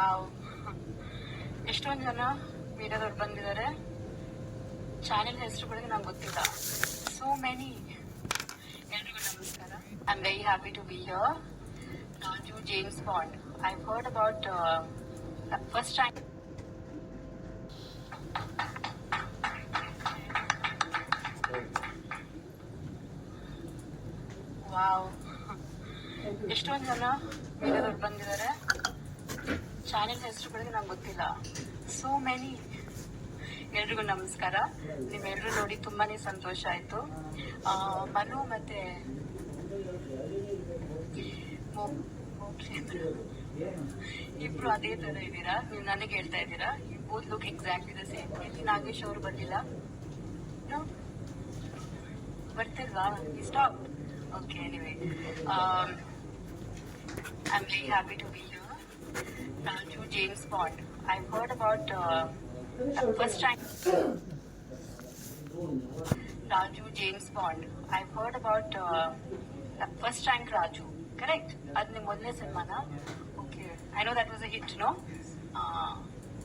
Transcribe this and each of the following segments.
Wow ಎಷ್ಟೊಂದು ಜನ ಮೀಡಿಯಾದವ್ರು ಬಂದಿದ್ದಾರೆ ಚಾನೆಲ್ ಹೆಸರು ಕೂಡ ನಂಗೆ ಗೊತ್ತಿಲ್ಲ. ಸೋ ಮೆನಿ ಎಲ್ರಿಗೂ ನಮಸ್ಕಾರ. I am very happy to be here Raju James Bond I heard about first time wow ಎಷ್ಟೊಂದು ಜನ ಮೀಡಿಯಾದವ್ರು ಬಂದಿದ್ದಾರೆ ಚಾನೆಲ್ ಹೆಸರುಗಳಿಗೆ ನಂಗೆ ಗೊತ್ತಿಲ್ಲ. ಸೋ ಮೆನಿ ಎಲ್ರಿಗೂ ನಮಸ್ಕಾರ. ನೀವೆಲ್ಲರೂ ನೋಡಿ ತುಂಬಾ ಸಂತೋಷ ಆಯಿತು. ಮನು ಮತ್ತೆ ಇಬ್ರು ಅದೇ ಥರ ಇದ್ದೀರಾ? ನೀವು ನನಗೆ ಹೇಳ್ತಾ ಇದ್ದೀರಾ? You look exactly the same ಇಲ್ಲಿ ನಾಗೇಶ್ ಅವರು ಬಂದಿಲ್ಲ? ಬರ್ತಿಲ್ವಾ? Stop okay anyway I am very happy to be here Talju James Bond. I've heard about uh, the first time. Raju James Bond. I've heard about uh, the first time Raju. Correct? Adne Mulne Okay. I know that was a hit, no? Uh,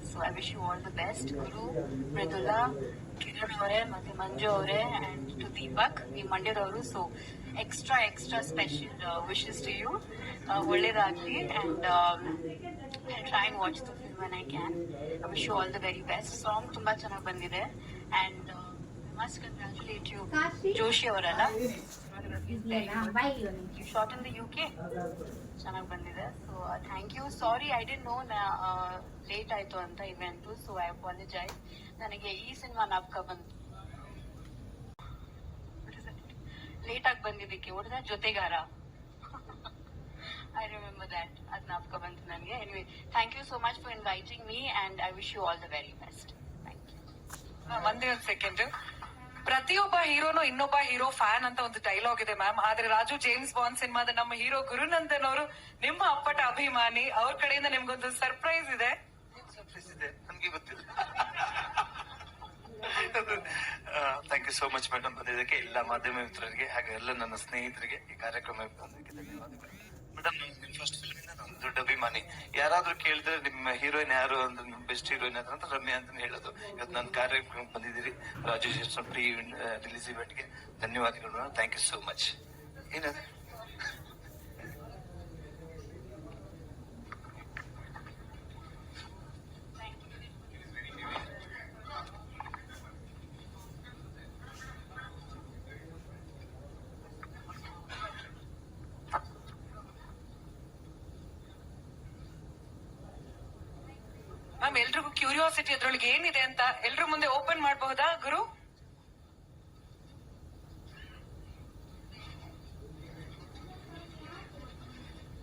so I wish you all the best. Guru, Mridula, Kiran Ore, Manju Ore, and to Deepak. We Monday Doru. So extra extra special wishes to you ಒಳ್ಳೇದಾಗ್ಲಿ and try and watch the film I can I wish you all the very best song ತುಂಬಾ ಚೆನ್ನಾಗಿ ಬಂದಿದೆ. And must congratulate you Joshi ಅವರಲ್ಲ? You short in the U K ಚೆನ್ನಾಗಿ ಬಂದಿದೆ. So thank you sorry I didn't know late ಆಯ್ತು ಅಂತ event so I apologise ನನಗೆ ಈ ಸಿನಿಮಾ ನಾಪಕ ಬಂತು. ಲೇಟ್ ಆಗಿ ಬಂದಿದ್ದಕ್ಕೆ ಹೊಡೆದ ಜೊತೆಗಾರ. ಐ ರಿಮೆಂಬರ್ ದಟ್ ಅದ್ ನಾಪ್ಕ ಬಂತು ನನಗೆ. Anyway thank you so much for inviting me and I wish you all the very best thank you ಒಂದೇ ಒಂದ್ ಸೆಕೆಂಡ್ ಪ್ರತಿಯೊಬ್ಬ ಹೀರೋನು ಇನ್ನೊಬ್ಬ ಹೀರೋ ಫ್ಯಾನ್ ಅಂತ ಒಂದು ಡೈಲಾಗ್ ಇದೆ ಮ್ಯಾಮ್ ಆದ್ರೆ ರಾಜು ಜೇಮ್ಸ್ ಬಾಂಡ್ ಸಿನಿಮಾದ ನಮ್ಮ ಹೀರೋ ಗುರುನಂದನ್ ಅವರು ನಿಮ್ಮ ಅಪ್ಪಟ ಅಭಿಮಾನಿ. ಅವ್ರ ಕಡೆಯಿಂದ ನಿಮ್ಗೊಂದು ಸರ್ಪ್ರೈಸ್ ಇದೆ. ಸರ್ಪ್ರೈಸ್ ಇದೆ? ನನ್ಗೆ ಗೊತ್ತಿಲ್ಲ. Thank you so much madam ಬಂದಿದ್ದಕ್ಕೆ ಎಲ್ಲ ಮಾಧ್ಯಮ ಮಿತ್ರರಿಗೆ ಹಾಗೆ ಎಲ್ಲ ನನ್ನ ಸ್ನೇಹಿತರಿಗೆ ಈ ಕಾರ್ಯಕ್ರಮಕ್ಕೆ ಬಂದಿದ್ದಕ್ಕೆ ಮೇಡಮ್ ಫಸ್ಟ್ ಫಿಲ್ಮ್ ಇಂದ ದೊಡ್ಡ ಅಭಿಮಾನಿ. ಯಾರಾದ್ರೂ ಕೇಳಿದ್ರೆ ನಿಮ್ಮ ಹೀರೋಯಿನ್ ಯಾರು ಅಂದ್ರೆ ನಿಮ್ ಬೆಸ್ಟ್ ಹೀರೋಯಿನ್ ಯಾರು ಅಂತ ರಮ್ಯಾ ಅಂತ ಹೇಳೋದು. ಇವತ್ತು ನನ್ನ ಕಾರ್ಯಕ್ರಮ ಬಂದಿದ್ದೀರಿ. ರಾಜು ಜೇಮ್ಸನ್ ಪ್ರೀ ರಿಲೀಸ್ ಇವೆಂಟ್ಗೆ ಧನ್ಯವಾದಗಳು ಥ್ಯಾಂಕ್ ಯು ಸೋ ಮಚ್ ಏನದು? ಮ್ಯಾಮ್ ಎಲ್ರಿಗೂ ಕ್ಯೂರಿಯಾಸಿಟಿ ಅದ್ರೊಳಗೆ ಏನಿದೆ ಅಂತ ಎಲ್ರ ಮುಂದೆ ಓಪನ್ ಮಾಡಬಹುದಾ, ಗುರು?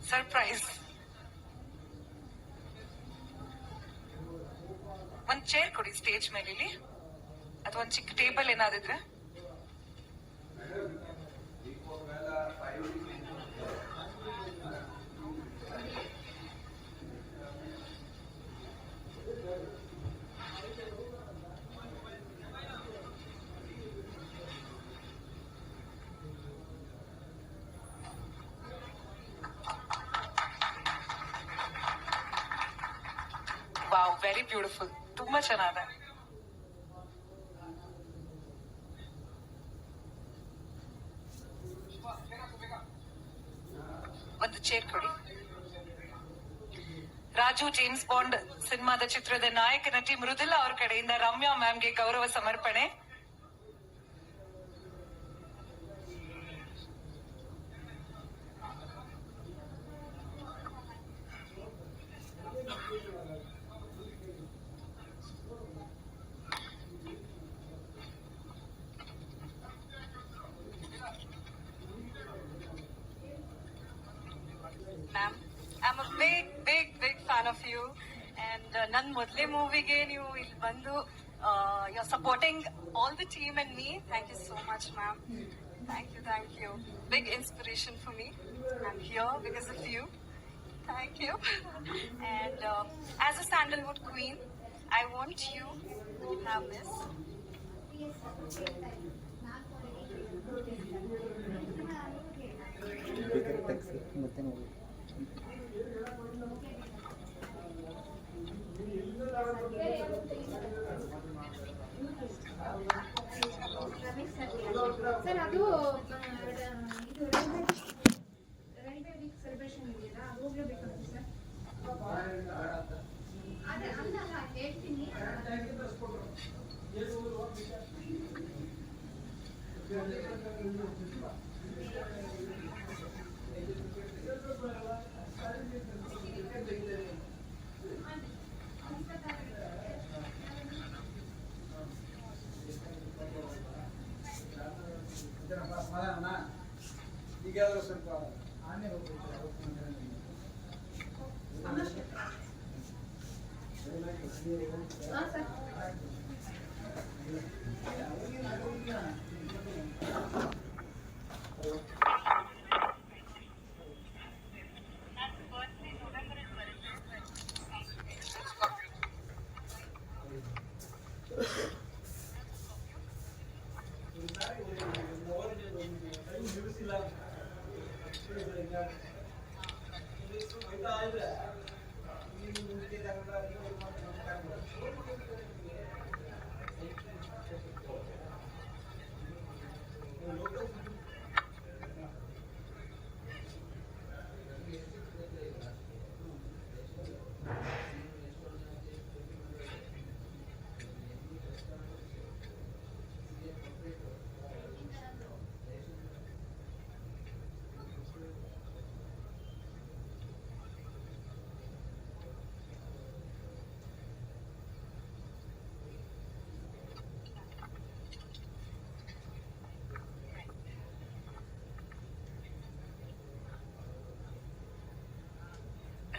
ಸರ್ಪ್ರೈಸ್ ಒಂದ್ ಚೇರ್ ಕೊಡಿ ಸ್ಟೇಜ್ ಮೇಲೆ ಇಲ್ಲಿ ಅಥವಾ ಒಂದ್ ಚಿಕ್ಕ ಟೇಬಲ್ ಏನಾದಿದ್ರೆ ವಾವ್ ವೆರಿ ಬ್ಯೂಟಿಫುಲ್ ತುಂಬಾ ಚೆನ್ನಾಗಿದೆ ಒಂದು ಚೇರ್ ಕೊಡಿ. ರಾಜು ಜೇಮ್ಸ್ ಬಾಂಡ್ ಸಿನಿಮಾದ ಚಿತ್ರದ ನಾಯಕ ನಟಿ ಮೃದುಲಾ ಅವ್ರ ಕಡೆಯಿಂದ ರಮ್ಯಾ ಮ್ಯಾಮ್ಗೆ ಗೌರವ ಸಮರ್ಪಣೆ ma'am I am a big big big fan of you and ನನ್ನ ಮೊದಲೇ ಮೂವಿಗೆ ನೀವು ಇಲ್ಲಿ ಬಂದು you are supporting all the team and me thank you so much ma'am thank you thank you big inspiration for me I am here because of you thank you and as a Sandalwood queen I want you have this ಬೇಕಾದ್ರೆ ತೆಗ್ಸಿ ಮತ್ತೆ Nasıl?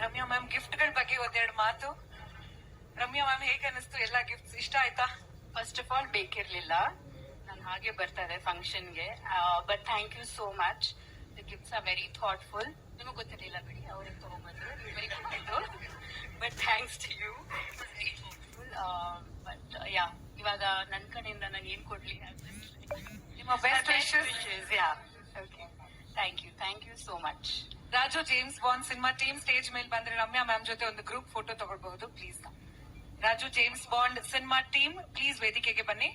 Ramya ma'am ಗಿಫ್ಟ್ಗಳ ಬಗ್ಗೆ ಒಂದೆರಡು ಮಾತು. Ramya ma'am ಹೇಗೆ ಅನಿಸ್ತು ಎಲ್ಲಾ ಗಿಫ್ಟ್ಸ್ ಇಷ್ಟ ಆಯ್ತಾ? ಫಸ್ಟ್ ಆಫ್ ಆಲ್ ಬೇಕಿರ್ಲಿಲ್ಲ. ನಾನು ಹಾಗೆ ಬರ್ತಾ ಇದ್ದೆ ಫಂಕ್ಷನ್ಗೆ but thank you so much the gifts are very thoughtful ನಿಮಗೆ ಗೊತ್ತಿರಲಿಲ್ಲ ಬಿಡಿ ಅವ್ರಿಗೆ ತಗೊಂಡ್ಬಂದ್ರು ವೆರಿ ಗೊತ್ತಿತ್ತು. But thanks to you very thoughtful but yeah ಇವಾಗ ನನ್ನ ಕಡೆಯಿಂದ ನಾನು ಏನ್ ಕೊಡ್ಲಿ ನಿಮ್ಮ best wishes yeah okay thank you thank you so much Raju James Bond cinema team stage ಮೇಲೆ ಬಂದ್ರೆ ರಮ್ಯಾ ಮ್ಯಾಮ್ ಜೊತೆ ಒಂದು ಗ್ರೂಪ್ ಫೋಟೋ ತಗೊಳ್ಬಹುದು. Please Raju James Bond cinema team please ವೇದಿಕೆಗೆ ಬನ್ನಿ.